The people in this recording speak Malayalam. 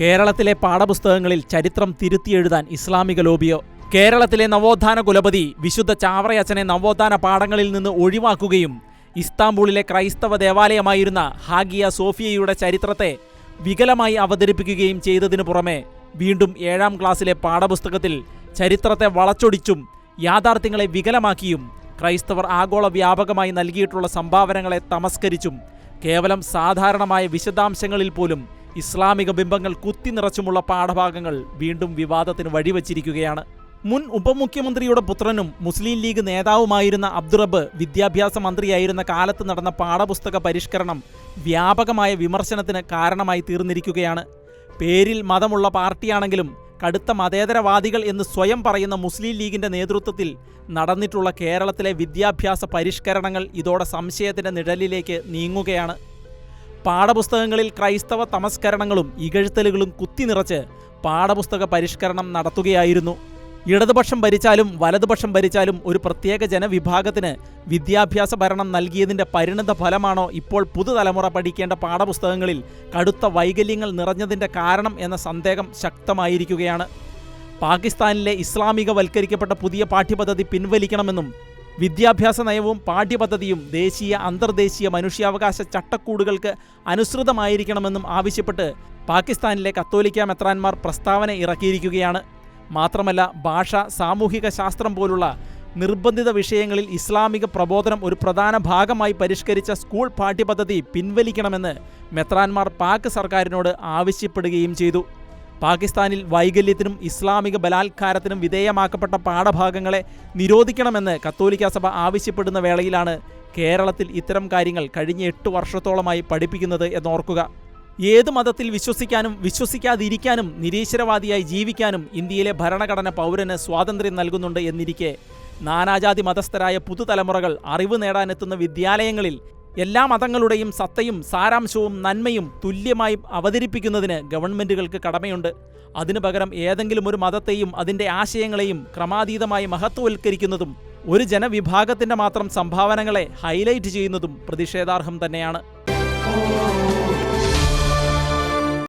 കേരളത്തിലെ പാഠപുസ്തകങ്ങളിൽ ചരിത്രം തിരുത്തിയെഴുതാൻ ഇസ്ലാമിക ലോബിയോ? കേരളത്തിലെ നവോത്ഥാന കുലപതി വിശുദ്ധ ചാവറയച്ചനെ നവോത്ഥാന പാഠങ്ങളിൽ നിന്ന് ഒഴിവാക്കുകയും ഇസ്താംബൂളിലെ ക്രൈസ്തവ ദേവാലയമായിരുന്ന ഹാഗിയ സോഫിയയുടെ ചരിത്രത്തെ വികലമായി അവതരിപ്പിക്കുകയും ചെയ്തതിനു പുറമെ വീണ്ടും ഏഴാം ക്ലാസ്സിലെ പാഠപുസ്തകത്തിൽ ചരിത്രത്തെ വളച്ചൊടിച്ചും യാഥാർത്ഥ്യങ്ങളെ വികലമാക്കിയും ക്രൈസ്തവർ ആഗോള വ്യാപകമായി നൽകിയിട്ടുള്ള സംഭാവനകളെ തമസ്കരിച്ചും കേവലം സാധാരണമായ വിശദാംശങ്ങളിൽ പോലും ഇസ്ലാമിക ബിംബങ്ങൾ കുത്തിനിറച്ചുമുള്ള പാഠഭാഗങ്ങൾ വീണ്ടും വിവാദത്തിന് വഴിവച്ചിരിക്കുകയാണ്. മുൻ ഉപമുഖ്യമന്ത്രിയുടെ പുത്രനും മുസ്ലിം ലീഗ് നേതാവുമായിരുന്ന അബ്ദുറബ് വിദ്യാഭ്യാസ മന്ത്രിയായിരുന്ന കാലത്ത് നടന്ന പാഠപുസ്തക പരിഷ്കരണം വ്യാപകമായ വിമർശനത്തിന് കാരണമായി തീർന്നിരിക്കുകയാണ്. പേരിൽ മതമുള്ള പാർട്ടിയാണെങ്കിലും കടുത്ത മതേതരവാദികൾ എന്ന് സ്വയം പറയുന്ന മുസ്ലിം ലീഗിന്റെ നേതൃത്വത്തിൽ നടന്നിട്ടുള്ള കേരളത്തിലെ വിദ്യാഭ്യാസ പരിഷ്കരണങ്ങൾ ഇതോടെ സംശയത്തിന്റെ നിഴലിലേക്ക് നീങ്ങുകയാണ്. പാഠപുസ്തകങ്ങളിൽ ക്രൈസ്തവ തമസ്കരണങ്ങളും ഇകഴ്ത്തലുകളും കുത്തിനിറച്ച് പാഠപുസ്തക പരിഷ്കരണം നടത്തുകയായിരുന്നു. ഇടതുപക്ഷം ഭരിച്ചാലും വലതുപക്ഷം ഭരിച്ചാലും ഒരു പ്രത്യേക ജനവിഭാഗത്തിന് വിദ്യാഭ്യാസ ഭരണം നൽകിയതിന്റെ പരിണിത ഫലമാണോ ഇപ്പോൾ പുതുതലമുറ പഠിക്കേണ്ട പാഠപുസ്തകങ്ങളിൽ കടുത്ത വൈകല്യങ്ങൾ നിറഞ്ഞതിന്റെ കാരണം എന്ന സന്ദേഹം ശക്തമായിരിക്കുകയാണ്. പാകിസ്ഥാനിലെ ഇസ്ലാമികവൽക്കരിക്കപ്പെട്ട പുതിയ പാഠ്യപദ്ധതി പിൻവലിക്കണമെന്നും വിദ്യാഭ്യാസ നയവും പാഠ്യപദ്ധതിയും ദേശീയ അന്തർദേശീയ മനുഷ്യാവകാശ ചട്ടക്കൂടുകൾക്ക് അനുസൃതമായിരിക്കണമെന്നും ആവശ്യപ്പെട്ട് പാകിസ്ഥാനിലെ കത്തോലിക്ക മെത്രാന്മാർ പ്രസ്താവന ഇറക്കിയിരിക്കുകയാണ്. മാത്രമല്ല ഭാഷ സാമൂഹിക ശാസ്ത്രം പോലുള്ള നിർബന്ധിത വിഷയങ്ങളിൽ ഇസ്ലാമിക പ്രബോധനം ഒരു പ്രധാന ഭാഗമായി പരിഷ്കരിച്ച സ്കൂൾ പാഠ്യപദ്ധതി പിൻവലിക്കണമെന്ന് മെത്രാന്മാർ പാക് സർക്കാരിനോട് ആവശ്യപ്പെടുകയും ചെയ്തു. പാകിസ്ഥാനിൽ വൈകല്യത്തിനും ഇസ്ലാമിക ബലാത്കാരത്തിനും വിധേയമാക്കപ്പെട്ട പാഠഭാഗങ്ങളെ നിരോധിക്കണമെന്ന് കത്തോലിക്ക സഭ ആവശ്യപ്പെടുന്ന വേളയിലാണ് കേരളത്തിൽ ഇത്തരം കാര്യങ്ങൾ കഴിഞ്ഞ എട്ട് വർഷത്തോളമായി പഠിപ്പിക്കുന്നത് എന്നോർക്കുക. ഏത് മതത്തിൽ വിശ്വസിക്കാനും വിശ്വസിക്കാതിരിക്കാനും നിരീശ്വരവാദിയായി ജീവിക്കാനും ഇന്ത്യയിലെ ഭരണഘടന പൗരന് സ്വാതന്ത്ര്യം നൽകുന്നുണ്ട് എന്നിരിക്കെ നാനാജാതി മതസ്ഥരായ പുതുതലമുറകൾ അറിവ് നേടാനെത്തുന്ന വിദ്യാലയങ്ങളിൽ എല്ലാ മതങ്ങളുടെയും സത്തയും സാരാംശവും നന്മയും തുല്യമായി അവതരിപ്പിക്കുന്നതിന് ഗവൺമെന്റുകൾക്ക് കടമയുണ്ട്. അതിനു പകരം ഏതെങ്കിലും ഒരു മതത്തെയും അതിന്റെ ആശയങ്ങളെയും ക്രമാതീതമായി മഹത്വവൽക്കരിക്കുന്നതും ഒരു ജനവിഭാഗത്തിന്റെ മാത്രം സംഭാവനകളെ ഹൈലൈറ്റ് ചെയ്യുന്നതും പ്രതിഷേധാർഹം തന്നെയാണ്.